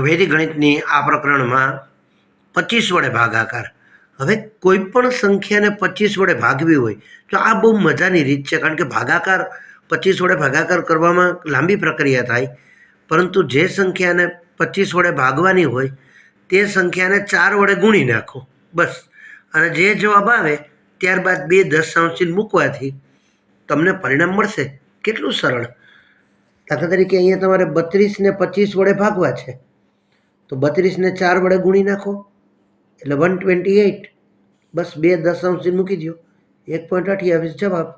વૈદિક ગણિતની આ પ્રકરણમાં પચીસ વડે ભાગાકાર. હવે કોઈ પણ સંખ્યાને પચીસ વડે ભાગવી હોય, તો આ બહુ મજાની રીત છે, કારણ કે ભાગાકાર, પચીસ વડે ભાગાકાર કરવામાં લાંબી પ્રક્રિયા થાય, પરંતુ જે સંખ્યાને પચીસ વડે ભાગવાની હોય, તે સંખ્યાને ચાર વડે ગુણી નાખો, બસ. અને જે જવાબ આવે, ત્યારબાદ બે દશાંશચિહ્ન મૂકવાથી તમને પરિણામ મળશે. કેટલું સરળ. દાખલા તરીકે અહીંયા તમારે બત્રીસને પચીસ વડે ભાગવા છે. તો બત્રીસને ચાર વડે ગુણી નાખો. એટલે વન ટ્વેન્ટી એઇટ બસ બે દશાંશથી મૂકી દો એક પોઈન્ટ અઠ્યાવીસ જવાબ.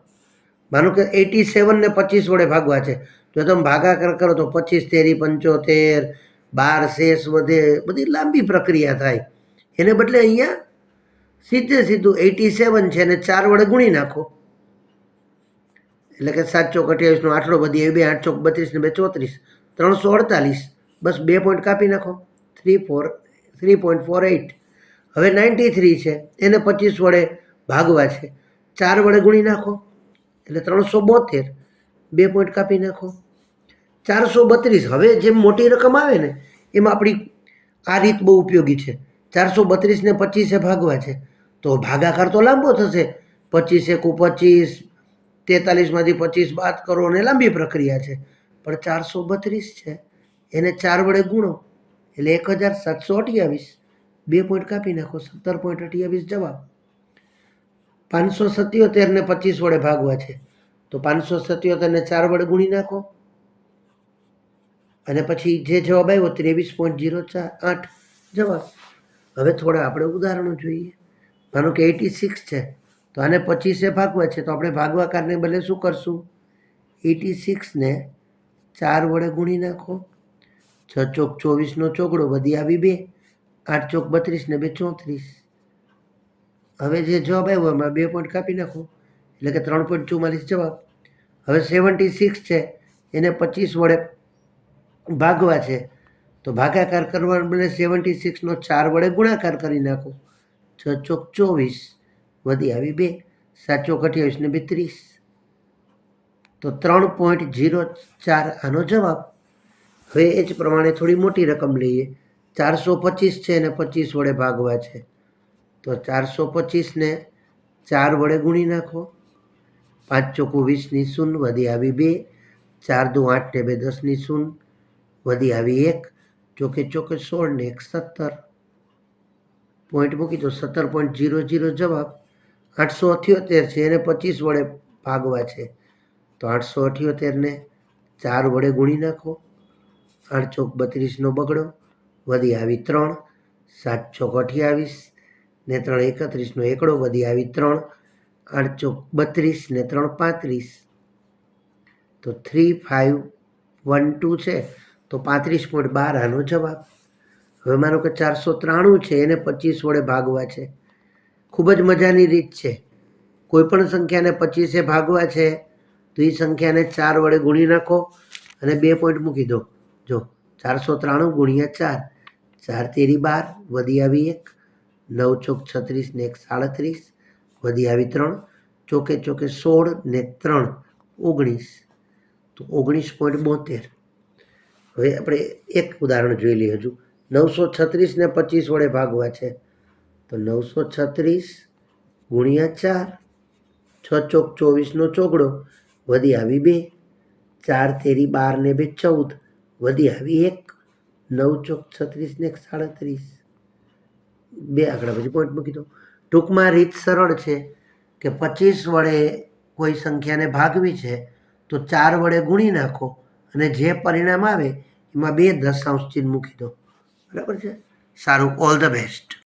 માનો કે એટી સેવનને પચીસ વડે ભાગવા છે. જો તમે ભાગાકાર કરો તો પચીસ તેરી પંચોતેર, બાર શેષ વધે, બધી લાંબી પ્રક્રિયા થાય. એને બદલે અહીંયા સીધે સીધું એટી સેવન છે અને ચાર વડે ગુણી નાખો. એટલે કે સાત ચોક અઠ્યાવીસનો બધી એ બે આઠ ચોક બત્રીસ ને બે ચોત્રીસ. ત્રણસો અડતાલીસ. બસ બે પોઈન્ટ કાપી નાખો. Three four, three point four eight. હવે નાઇન્ટી થ્રી છે, એને પચીસ વડે ભાગવા છે. ચાર વડે ગુણી નાખો, એટલે ત્રણસો બોતેર. બે પોઈન્ટ કાપી નાખો. ચારસો બત્રીસ, હવે જેમ મોટી રકમ આવે ને, એમાં આપણી આ રીત બહુ ઉપયોગી છે. ચારસો બત્રીસને પચીસે ભાગવા છે. તો ભાગાકાર તો લાંબો થશે. પચીસ એકુ પચીસ તેતાલીસમાંથી પચીસ બાદ કરો અને લાંબી પ્રક્રિયા છે. પણ ચારસો બત્રીસ છે, એને ચાર વડે ગુણો. એટલે એક હજાર સાતસો અઠ્યાવીસ, બે પોઈન્ટ કાપી નાખો, સત્તર પોઈન્ટ અઠ્યાવીસ જવાબ. પાંચસો સત્યોતેરને પચીસ વડે ભાગવા છે. તો પાંચસો સત્યોતેરને ચાર વડે ગુણી નાખો. અને પછી જે જવાબ આવ્યો, ત્રેવીસ પોઈન્ટ જીરો ચાર આઠ જવાબ. હવે થોડા આપણે ઉદાહરણો જોઈએ. માનો કે એટી સિક્સ છે, તો આને પચીસે ભાગવા છે, તો આપણે ભાગવાકારને બદલે શું કરશું? એટી સિક્સને ચાર વડે ગુણી નાખો. છ ચોક ચોવીસનો ચોગડો વધી આવી બે, આઠ ચોક બત્રીસ ને બે ચોત્રીસ. હવે જે જવાબ આવ્યો, એમાં બે પોઈન્ટ કાપી નાખો. એટલે કે ત્રણ પોઈન્ટ ચુમ્માલીસ જવાબ. હવે સેવન્ટી સિક્સ છે, એને પચીસ વડે ભાગવા છે. તો ભાગાકાર કરવા મને સેવન્ટી સિક્સનો ચાર વડે ગુણાકાર કરી નાખો. છ ચોક ચોવીસ વધી આવી બે, સાત ચોક અઠ્યાવીસ ને બે ત્રીસ તો ત્રણ પોઈન્ટ જીરો ચાર આનો જવાબ હવે એ જ પ્રમાણે થોડી મોટી રકમ લઈએ. ચારસો પચીસ છે અને પચીસ વડે ભાગવા છે. તો ચારસો પચીસને ચાર વડે ગુણી નાખો. પાંચ ચોકુ વીસની શૂન વધી આવી બે. ચાર દુ આઠ ને બે દસની શૂન વધી આવી એક. ચોકે ચોકે સોળ ને એક સત્તર. પોઈન્ટ મૂકી દો સત્તર પોઈન્ટ જીરો જીરો જવાબ. આઠસો અઠ્યોતેર છે એને પચીસ વડે ભાગવા છે. તો આઠસો અઠ્યોતેરને ચાર વડે ગુણી નાખો. આઠ ચોક બત્રીસનો બગડો, વધી આવી ત્રણ સાત ચોક અઠ્યાવીસ, ને ત્રણ એકત્રીસનો એકડો, વધી આવી ત્રણ આઠ ચોક બત્રીસ, ને ત્રણ પાંત્રીસ. તો થ્રી ફાઇવ વન ટુ છે, તો પાંત્રીસ પોઈન્ટ બાર આનો જવાબ. હવે માનો કે ચારસો ત્રાણું છે, એને પચીસ વડે ભાગવા છે. ખૂબ જ મજાની રીત છે. કોઈપણ સંખ્યાને પચીસે ભાગવા છે, તો એ સંખ્યાને ચાર વડે ગુણી નાખો અને બે પોઈન્ટ મૂકી દો. જો ચારસો ત્રાણું ગુણ્યા ચાર ચાર તેરી બાર, વધી આવી એક, નવ ચોક છત્રીસ ને એક સાડત્રીસ, વધી આવી ત્રણ, ચોકે ચોકે સોળ ને ત્રણ, ઓગણીસ. તો ઓગણીસ પોઈન્ટ બોતેર. હવે આપણે એક ઉદાહરણ જોઈ લઈએ હજુ. નવસો છત્રીસને પચીસ વડે ભાગવા છે. તો નવસો છત્રીસ ગુણ્યા ચાર, છ ચોક ચોવીસનો ચોગડો, વધી આવી બે, ચાર તેરી બાર ને બે ચૌદ વધી આવી એક, નવ ચોક છત્રીસ ને એક સાડત્રીસ. બે આંકડા પછી પોઈન્ટ મૂકી દો. ટૂંકમાં રીત સરળ છે કે પચીસ વડે કોઈ સંખ્યાને ભાગવી છે તો ચાર વડે ગુણી નાખો અને જે પરિણામ આવે એમાં બે દશાંશ ચિહ્ન મૂકી દો. બરાબર છે? સારું ઓલ ધ બેસ્ટ